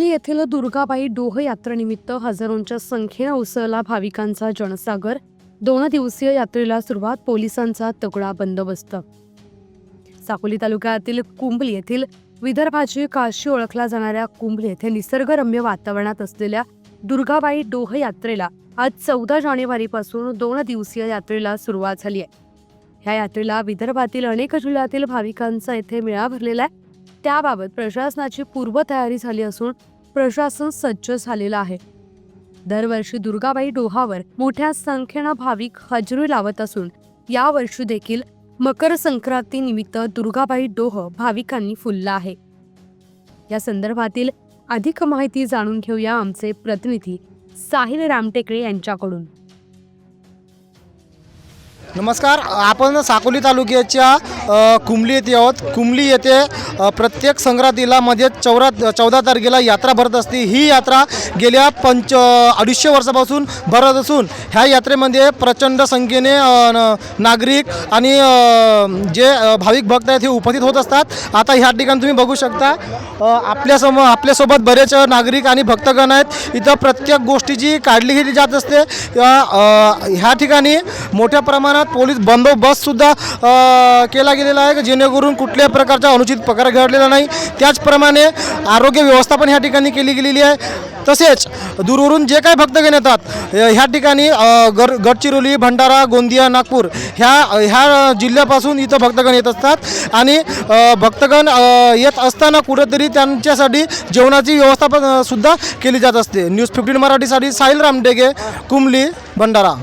येथील दुर्गाबाई डोह यात्रेनिमित्त हजारोंच्या संख्येनं उसळला भाविकांचा जनसागर. दोन दिवसीय यात्रेला सुरुवात पोलिसांचा तगडा बंदोबस्त. साकोली तालुक्यातील कुंभली येथील विदर्भाची काशी ओळखला जाणाऱ्या कुंभली येथे निसर्गरम्य वातावरणात असलेल्या दुर्गाबाई डोह यात्रेला आज चौदा जानेवारीपासून दोन दिवसीय यात्रेला सुरुवात झाली आहे. ह्या यात्रेला विदर्भातील अनेक जिल्ह्यातील भाविकांचा येथे मेळा भरलेला आहे. त्याबाबत प्रशासनाची पूर्वतयारी झाली असून प्रशासन सज्ज झालेलं आहे. दरवर्षी दुर्गाबाई डोहावर मोठ्या संख्येनं भाविक हजेरी लावत असून यावर्षी देखील मकर संक्रांतीनिमित्त दुर्गाबाई डोह भाविकांनी फुलला आहे. या संदर्भातील अधिक माहिती जाणून घेऊया आमचे प्रतिनिधी साहिल रामटेकळे यांच्याकडून. नमस्कार आपण साकोली तालुक्याच्या कुंबली येथे आहोत. कुंबली येथे प्रत्येक संक्रांतीला मध्ये चौरा चौदा तारखेला यात्रा भरत असते. ही यात्रा गेल्या पंच अडीचशे वर्षापासून भरत असून ह्या यात्रेमध्ये प्रचंड संख्येने न- नागरिक आणि जे भाविक भक्त आहेत हे उपस्थित होत असतात. आता ह्या ठिकाणी तुम्ही बघू शकता आपल्यासमोर आपल्यासोबत बरेच नागरिक आणि भक्तगण आहेत. इथं प्रत्येक गोष्टीची काढली घेतली जात असते. ह्या ठिकाणी मोठ्या प्रमाणात पोलीस बंदोबस्तसुद्धा केला गेलेला आहे. की जेणेकरून कुठल्याही प्रकारचा अनुचित प्रकार घडलेला नाही. त्याचप्रमाणे आरोग्य व्यवस्था पण ह्या ठिकाणी केली गेलेली आहे. तसेच दूरवरून जे काही भक्तगण येतात ह्या ठिकाणी गर गडचिरोली भंडारा गोंदिया नागपूर ह्या ह्या जिल्ह्यापासून इथं भक्तगण येत असतात. आणि भक्तगण येत असताना कुठंतरी त्यांच्यासाठी जेवणाची व्यवस्था पण सुद्धा केली जात असते. न्यूज फिफ्टीन मराठीसाठी साहिल रामटेगे कुंभली भंडारा.